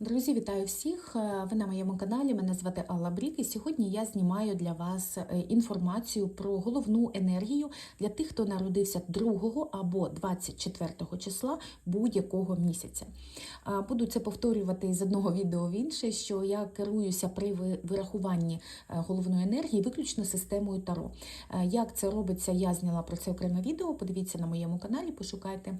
Друзі, вітаю всіх! Е, Ви на моєму каналі. Мене звати Алла Брік, і сьогодні я знімаю для вас е, інформацію про головну енергію для тих, хто народився 2 або 24 числа будь-якого місяця. Е, Буду це повторювати з одного відео в інше, що я керуюся при вирахуванні головної енергії виключно системою Таро. Як це робиться, я зняла про це окреме відео. Подивіться на моєму каналі, пошукайте.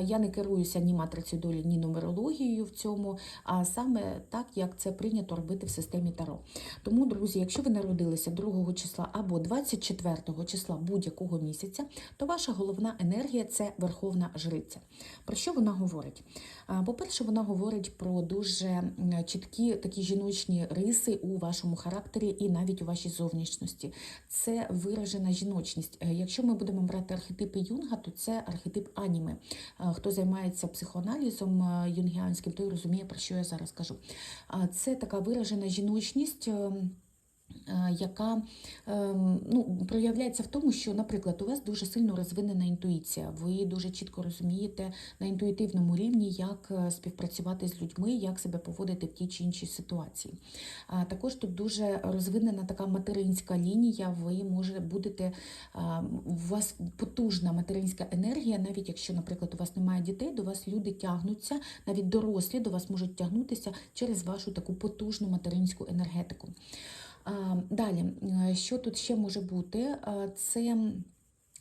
Я не керуюся ні матрицею долі, ні нумерологією в цьому а саме так, як це прийнято робити в системі Таро. Тому, друзі, якщо ви народилися 2 числа або 24 числа будь-якого місяця, то ваша головна енергія це Верховна Жриця. Про що вона говорить? По-перше, вона говорить про дуже чіткі такі жіночні риси у вашому характері і навіть у вашій зовнішності. Це виражена жіночність. Е, Якщо ми будемо брати архетипи Юнга, то це архетип аніми. Хто займається психоаналізом е, юнгіанським, той розуміє, про що я зараз кажу. Це така виражена жіночність. Е, Яка ем, ну, проявляється в тому, що, наприклад, у вас дуже сильно розвинена інтуїція. Ви дуже чітко розумієте на інтуїтивному рівні, як е, співпрацювати з людьми, як себе поводити в тій чи іншій ситуації. А також тут дуже розвинена така материнська лінія. Ви може будете у вас потужна материнська енергія, навіть якщо, наприклад, у вас немає дітей, до вас люди тягнуться, навіть дорослі до вас можуть тягнутися через вашу таку потужну материнську енергетику. Далі, е, що тут ще може бути? Це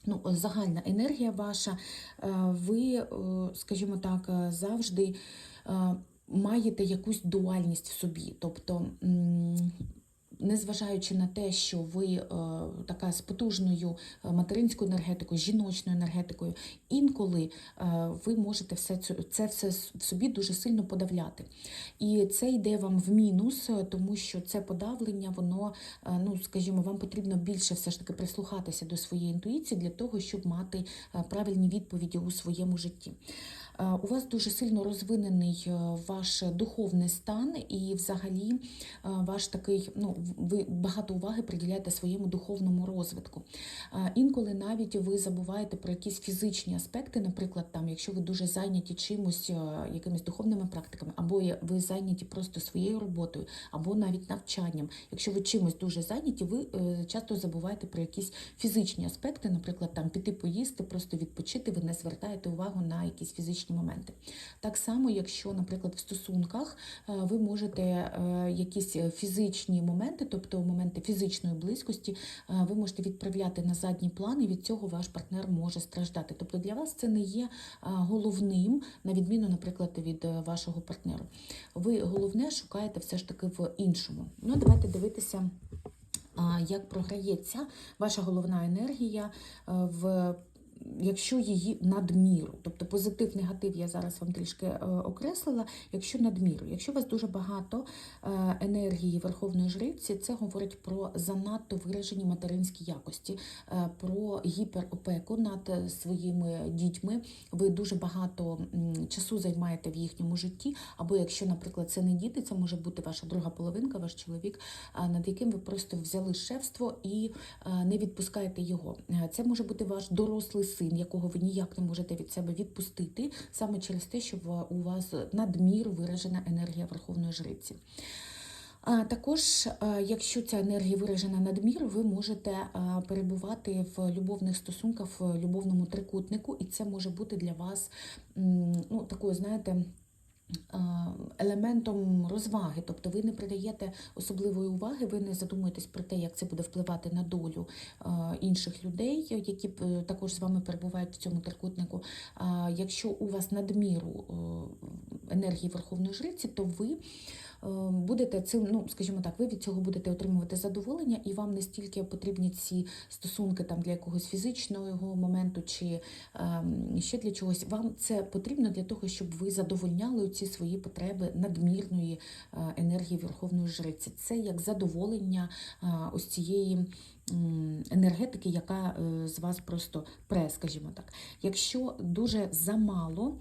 ну, загальна енергія ваша. Е, Ви, е, скажімо так, завжди маєте якусь дуальність в собі. Тобто, незважаючи на те, що ви е, така з потужною е, материнською енергетикою, жіночною енергетикою, інколи е, ви можете все це, все в собі дуже сильно подавляти. І це йде вам в мінус, тому що це подавлення, воно, ну скажімо, вам потрібно більше все ж таки прислухатися до своєї інтуїції для того, щоб мати правильні відповіді у своєму житті. Е, У вас дуже сильно розвинений е, ваш духовний стан, і взагалі е, ваш такий, ну ви багато уваги приділяєте своєму духовному розвитку. Інколи навіть ви забуваєте про якісь фізичні аспекти, наприклад, там, якщо ви дуже зайняті чимось, якимись духовними практиками, або ви зайняті просто своєю роботою, або навіть навчанням. Якщо ви чимось дуже зайняті, ви часто забуваєте про якісь фізичні аспекти, наприклад, там піти поїсти, просто відпочити, ви не звертаєте увагу на якісь фізичні моменти. Так само, якщо, наприклад, в стосунках е, ви можете е, якісь фізичні моменти, тобто моменти фізичної близькості, е, ви можете відправляти на задній план, і від цього ваш партнер може страждати. Тобто для вас це не є головним, на відміну, наприклад, від вашого партнеру. Ви головне шукаєте все ж таки в іншому. Ну, давайте дивитися. Як програється ваша головна енергія в якщо її надміру, тобто позитив, негатив, я зараз вам трішки е, окреслила, якщо надміру, якщо у вас дуже багато е, енергії Верховної Жриці, це говорить про занадто виражені материнські якості, е, про гіперопеку над своїми дітьми. Ви дуже багато часу займаєте в їхньому житті, або якщо, наприклад, це не діти, це може бути ваша друга половинка, ваш чоловік, над яким ви просто взяли шефство і не відпускаєте його. Це може бути ваш дорослий син, якого ви ніяк не можете від себе відпустити, саме через те, що у вас надмір виражена енергія Верховної Жриці. А також, якщо ця енергія виражена надмір, ви можете перебувати в любовних стосунках, в любовному трикутнику, і це може бути для вас ну, такою, знаєте, елементом розваги, тобто ви не придаєте особливої уваги, ви не задумуєтесь про те, як це буде впливати на долю е, інших людей, які е, також з вами перебувають в цьому трикутнику. Якщо у вас надміру е, енергії Верховної Жриці, то ви е, будете цим, ну скажімо так, ви від цього будете отримувати задоволення, і вам не стільки потрібні ці стосунки там для якогось фізичного моменту чи ем, ще для чогось. Вам це потрібно для того, щоб ви задовольняли ці свої потреби надмірної е, енергії Верховної Жриці. Це як задоволення е, ось цієї енергетики, яка е, з вас просто пре, скажімо так. Якщо дуже замало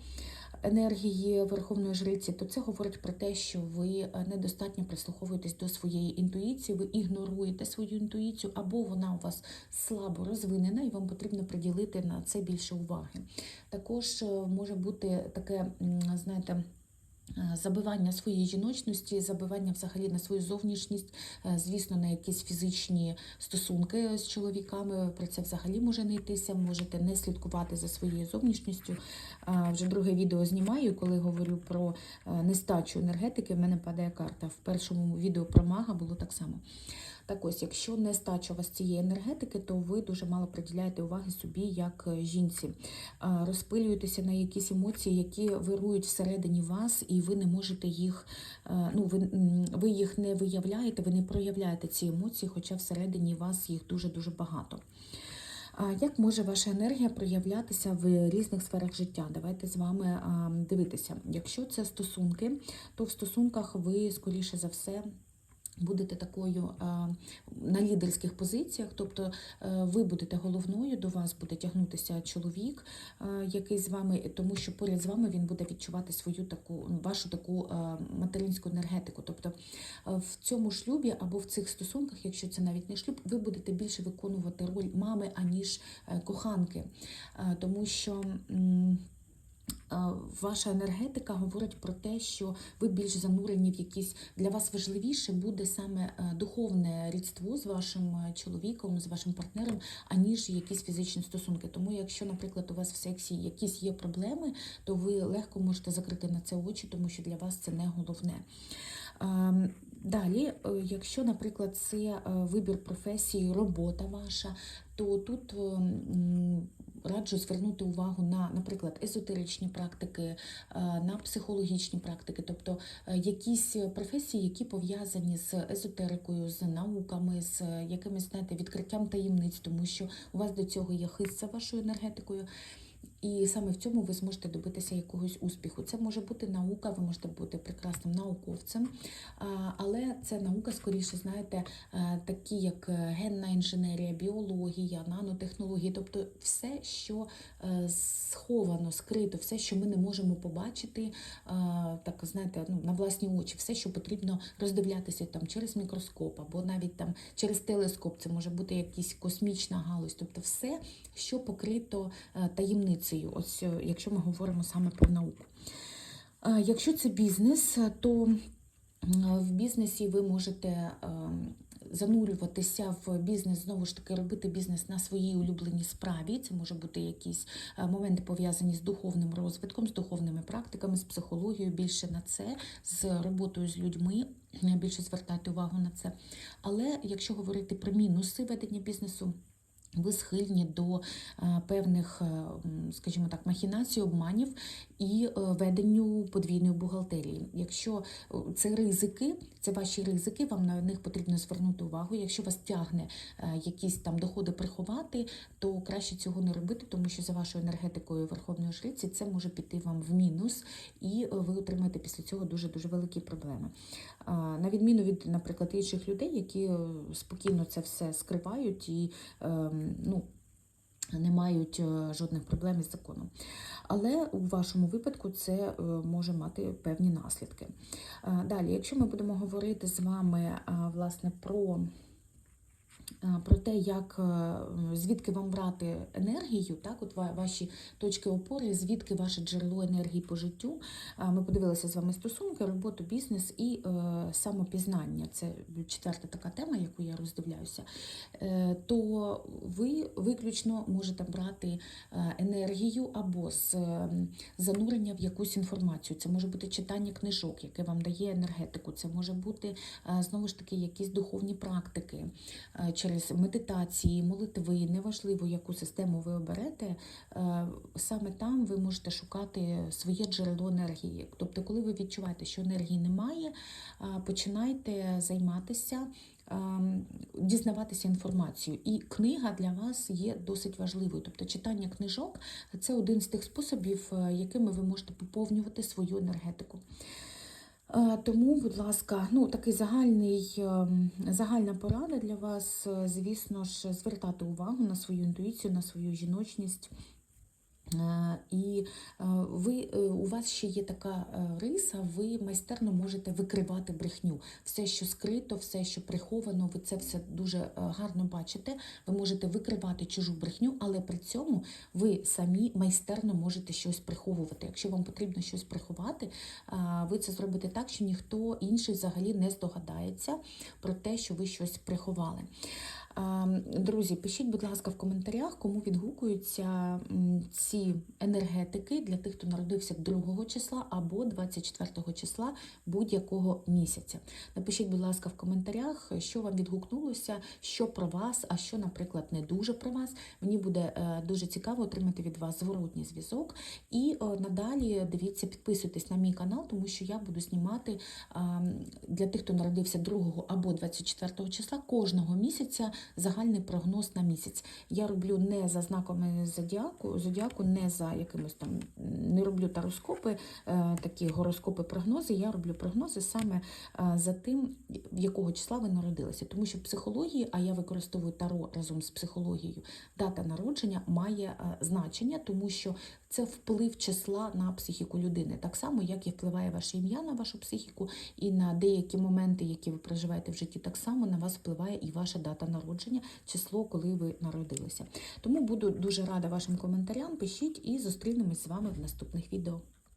енергії Верховної Жриці, то це говорить про те, що ви недостатньо прислуховуєтесь до своєї інтуїції, ви ігноруєте свою інтуїцію, або вона у вас слабо розвинена, і вам потрібно приділити на це більше уваги. Також може бути таке, знаєте, Забивання своєї жіночності, забивання взагалі на свою зовнішність, е, звісно, на якісь фізичні стосунки з чоловіками. Про це взагалі може не йтися. Можете не слідкувати за своєю зовнішністю. Е, Вже друге відео знімаю, коли говорю про е, нестачу енергетики. В мене падає карта. В першому відео про мага було так само. Так ось, якщо не стача у вас цієї енергетики, то ви дуже мало приділяєте уваги собі як е, жінці. Е, Розпилюєтеся на якісь емоції, які вирують всередині вас, і ви не можете їх, е, ну ви, ви їх не виявляєте, ви не проявляєте ці емоції, хоча всередині вас їх дуже-дуже багато. Як може ваша енергія проявлятися в різних сферах життя? Давайте з вами дивитися. Якщо це стосунки, то в стосунках ви, скоріше за все, будете такою а, на лідерських позиціях, тобто е, ви будете головною, до вас буде тягнутися чоловік, е, який з вами, тому що поряд з вами він буде відчувати свою таку ну, вашу таку е, материнську енергетику. Тобто е, в цьому шлюбі або в цих стосунках, якщо це навіть не шлюб, ви будете більше виконувати роль мами, аніж е, коханки, Е, тому що. Е, Ваша енергетика говорить про те, що ви більш занурені в якісь для вас важливіше буде саме е, духовне рідство з вашим е, чоловіком, з вашим партнером, аніж якісь фізичні стосунки. Тому, якщо, наприклад, у вас в сексі якісь є проблеми, то ви легко можете закрити на це очі, тому що для вас це не головне. Ем, Далі, якщо, наприклад, це вибір професії, робота ваша, то тут е, м, раджу звернути увагу на, наприклад, езотеричні практики, е, на психологічні практики, тобто е, якісь професії, які пов'язані з езотерикою, з науками, з якимось знаєте, відкриттям таємниць, тому що у вас до цього є хист за вашою енергетикою. І саме в цьому ви зможете добитися якогось успіху. Це може бути наука, ви можете бути прекрасним науковцем, але це наука, скоріше, знаєте, е, такі як е, генна інженерія, біологія, нанотехнології, тобто все, що е, сховано, скрито, все, що ми не можемо побачити, так знаєте, ну, на власні очі, все, що потрібно роздивлятися там через мікроскоп або навіть там через телескоп, це може бути якась космічна галузь, тобто все, що покрито е, таємницею, ось е, якщо ми говоримо саме про науку. Е, Якщо це бізнес, то в бізнесі ви можете е, занурюватися в бізнес, знову ж таки, робити бізнес на своїй улюбленій справі. Це може бути якісь е, моменти пов'язані з духовним розвитком, з духовними практиками, з психологією, більше на це, з роботою з людьми. е, Більше звертати увагу на це. Але якщо говорити про мінуси ведення бізнесу, ви схильні до е, певних, е, скажімо так, махінацій, обманів і е, веденню подвійної бухгалтерії. Якщо це ризики, це ваші ризики, вам на них потрібно звернути увагу. Якщо вас тягне якісь там доходи приховати, то краще цього не робити, тому що за вашою енергетикою Верховної Жриці це може піти вам в мінус, і ви отримаєте після цього дуже дуже великі проблеми. На відміну від, наприклад, інших людей, які спокійно це все скривають і ем, ну, не мають е, жодних проблем із законом. Але у вашому випадку це е, може мати певні наслідки. Е, Далі, якщо ми будемо говорити з вами власне про про те, як е, звідки вам брати енергію, так, от ваші точки опори, звідки ваше джерело енергії по життю. Ми подивилися з вами стосунки, роботу, бізнес і е, самопізнання. Це четверта така тема, яку я роздивляюся. Е, то ви виключно можете брати е, енергію або з е, занурення в якусь інформацію. Це може бути читання книжок, яке вам дає енергетику. Це може бути е, знову ж таки якісь духовні практики е, через медитації, молитви. Неважливо, яку систему ви оберете, е, саме там ви можете шукати своє джерело енергії. Тобто, коли ви відчуваєте, що енергії немає, е, починайте займатися. ем, Дізнаватися інформацію, і книга для вас є досить важливою. Тобто, читання книжок це один з тих способів, е, якими ви можете поповнювати свою енергетику. Е, Тому, будь ласка, ну такий загальний, ем, загальна порада для вас, е, звісно ж, звертати увагу на свою інтуїцію, на свою жіночність. Е, І е, ви, е, у вас ще є така риса, ви майстерно можете викривати брехню. Все, що скрито, все, що приховано, ви це все дуже гарно бачите. Ви можете викривати чужу брехню, але при цьому ви самі майстерно можете щось приховувати. Якщо вам потрібно щось приховати, ви це зробите так, що ніхто інший взагалі не здогадається про те, що ви щось приховали. Друзі, пишіть, будь ласка, в коментарях, кому відгукуються ці енергетики для тих, хто народився 2 числа або 24 числа будь-якого місяця. Напишіть, будь ласка, в коментарях, що вам відгукнулося, що про вас, а що, наприклад, не дуже про вас. Мені буде е, дуже цікаво отримати від вас зворотній зв'язок. І е, надалі дивіться, підписуйтесь на мій канал, тому що я буду знімати для тих, хто народився 2 або 24 числа кожного місяця загальний прогноз на місяць. Я роблю не за знаками зодіаку, зодіаку, не за якимось там не роблю тароскопи, е, такі гороскопи, прогнози. Я роблю прогнози саме е, за тим, в якого числа ви народилися. Тому що психології, а я використовую таро разом з психологією, дата народження має е, значення, тому що це вплив числа на психіку людини, так само, як і впливає ваше ім'я на вашу психіку, і на деякі моменти, які ви проживаєте в житті, так само на вас впливає і ваша дата народження, число, коли ви народилися. Тому буду дуже рада вашим коментарям. Пишіть і зустрінемось з вами в наступних відео.